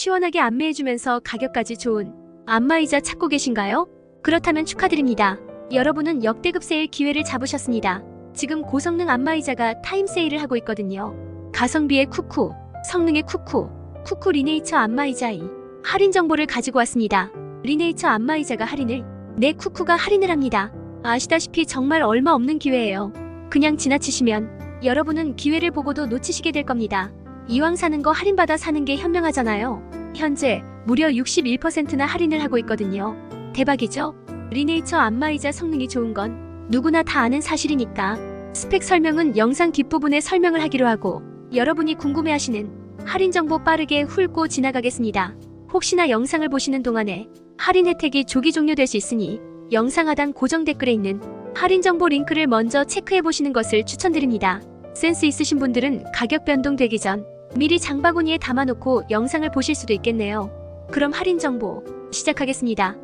시원하게 안매해주면서 가격까지 좋은 안마의자 찾고 계신가요? 그렇다면 축하드립니다. 여러분은 역대급 세일 기회를 잡으셨습니다. 지금 고성능 안마의자가 타임 세일을 하고 있거든요. 가성비의 쿠쿠, 성능의 쿠쿠, 쿠쿠 리네이처 안마의자 이 할인 정보를 가지고 왔습니다. 리네이처 안마의자가 할인을 내 쿠쿠가 할인을 합니다. 아시다시피 정말 얼마 없는 기회예요. 그냥 지나치시면 여러분은 기회를 보고도 놓치시게 될 겁니다. 이왕 사는 거 할인받아 사는 게 현명하잖아요. 현재 무려 61%나 할인을 하고 있거든요. 대박이죠? 리네이처 안마의자 성능이 좋은 건 누구나 다 아는 사실이니까 스펙 설명은 영상 뒷부분에 설명을 하기로 하고 여러분이 궁금해하시는 할인 정보 빠르게 훑고 지나가겠습니다. 혹시나 영상을 보시는 동안에 할인 혜택이 조기 종료될 수 있으니 영상 하단 고정 댓글에 있는 할인 정보 링크를 먼저 체크해 보시는 것을 추천드립니다. 센스 있으신 분들은 가격 변동되기 전 미리 장바구니에 담아놓고 영상을 보실 수도 있겠네요. 그럼 할인 정보 시작하겠습니다.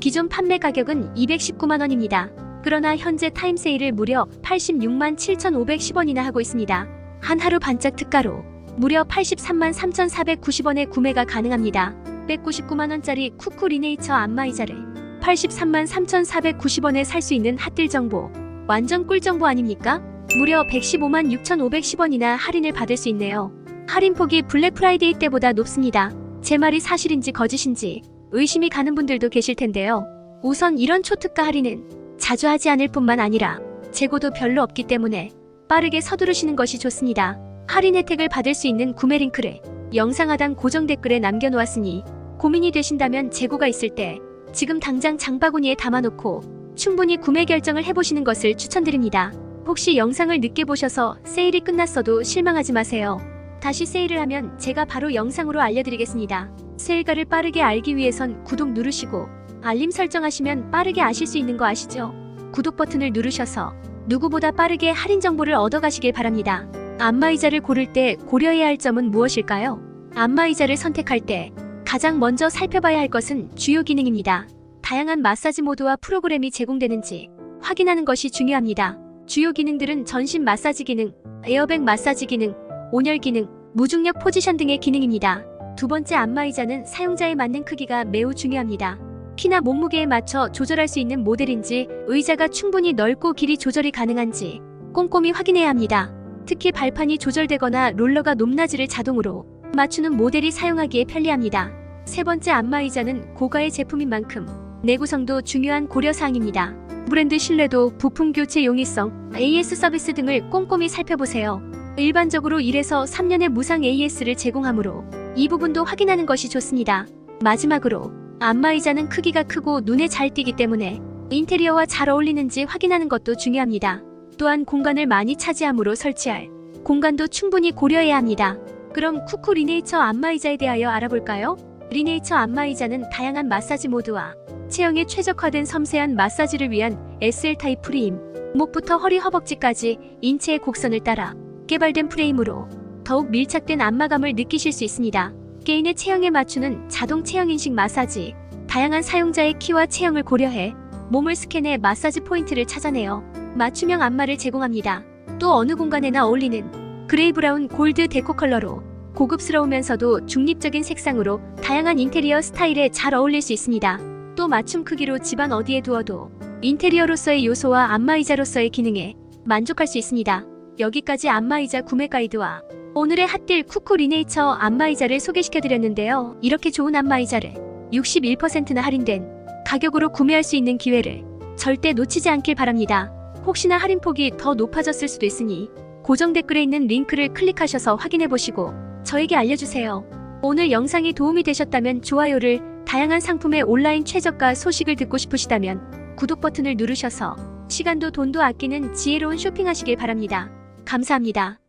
기존 판매 가격은 219만 원입니다. 그러나 현재 타임 세일을 무려 86만 7,510원이나 하고 있습니다. 한 하루 반짝 특가로 무려 83만 3,490원에 구매가 가능합니다. 199만 원짜리 쿠쿠 리네이처 안마의자를 83만 3,490원에 살 수 있는 핫딜 정보. 완전 꿀 정보 아닙니까? 무려 115만 6,510원이나 할인을 받을 수 있네요. 할인 폭이 블랙 프라이데이 때보다 높습니다. 제 말이 사실인지 거짓인지 의심이 가는 분들도 계실 텐데요. 우선 이런 초특가 할인은 자주 하지 않을 뿐만 아니라 재고도 별로 없기 때문에 빠르게 서두르시는 것이 좋습니다. 할인 혜택을 받을 수 있는 구매 링크를 영상 하단 고정 댓글에 남겨놓았으니 고민이 되신다면 재고가 있을 때 지금 당장 장바구니에 담아놓고 충분히 구매 결정을 해보시는 것을 추천드립니다. 혹시 영상을 늦게 보셔서 세일이 끝났어도 실망하지 마세요. 다시 세일을 하면 제가 바로 영상으로 알려드리겠습니다. 세일가를 빠르게 알기 위해선 구독 누르시고 알림 설정하시면 빠르게 아실 수 있는 거 아시죠? 구독 버튼을 누르셔서 누구보다 빠르게 할인 정보를 얻어가시길 바랍니다. 안마의자를 고를 때 고려해야 할 점은 무엇일까요? 안마의자를 선택할 때 가장 먼저 살펴봐야 할 것은 주요 기능입니다. 다양한 마사지 모드와 프로그램이 제공되는지 확인하는 것이 중요합니다. 주요 기능들은 전신 마사지 기능, 에어백 마사지 기능, 온열 기능, 무중력 포지션 등의 기능입니다. 두 번째 안마의자는 사용자에 맞는 크기가 매우 중요합니다. 키나 몸무게에 맞춰 조절할 수 있는 모델인지 의자가 충분히 넓고 길이 조절이 가능한지 꼼꼼히 확인해야 합니다. 특히 발판이 조절되거나 롤러가 높낮이를 자동으로 맞추는 모델이 사용하기에 편리합니다. 세 번째 안마의자는 고가의 제품인 만큼 내구성도 중요한 고려사항입니다. 브랜드 신뢰도, 부품 교체 용이성, AS 서비스 등을 꼼꼼히 살펴보세요. 일반적으로 1에서 3년의 무상 AS를 제공하므로 이 부분도 확인하는 것이 좋습니다. 마지막으로 안마의자는 크기가 크고 눈에 잘 띄기 때문에 인테리어와 잘 어울리는지 확인하는 것도 중요합니다. 또한 공간을 많이 차지하므로 설치할 공간도 충분히 고려해야 합니다. 그럼 쿠쿠 리네이처 안마의자에 대하여 알아볼까요? 리네이처 안마의자는 다양한 마사지 모드와 체형에 최적화된 섬세한 마사지를 위한 SL 타입 프레임, 목부터 허리 허벅지까지 인체의 곡선을 따라 개발된 프레임으로 더욱 밀착된 안마감을 느끼실 수 있습니다. 개인의 체형에 맞추는 자동 체형 인식 마사지, 다양한 사용자의 키와 체형을 고려해 몸을 스캔해 마사지 포인트를 찾아내어 맞춤형 안마를 제공합니다. 또 어느 공간에나 어울리는 그레이 브라운 골드 데코 컬러로 고급스러우면서도 중립적인 색상으로 다양한 인테리어 스타일에 잘 어울릴 수 있습니다. 또 맞춤 크기로 집안 어디에 두어도 인테리어로서의 요소와 안마의자로서의 기능에 만족할 수 있습니다. 여기까지 안마의자 구매 가이드와 오늘의 핫딜 쿠쿠 리네이처 안마의자를 소개시켜드렸는데요. 이렇게 좋은 안마의자를 61%나 할인된 가격으로 구매할 수 있는 기회를 절대 놓치지 않길 바랍니다. 혹시나 할인폭이 더 높아졌을 수도 있으니 고정 댓글에 있는 링크를 클릭하셔서 확인해보시고 저에게 알려주세요. 오늘 영상이 도움이 되셨다면 좋아요를 다양한 상품의 온라인 최저가 소식을 듣고 싶으시다면 구독 버튼을 누르셔서 시간도 돈도 아끼는 지혜로운 쇼핑하시길 바랍니다. 감사합니다.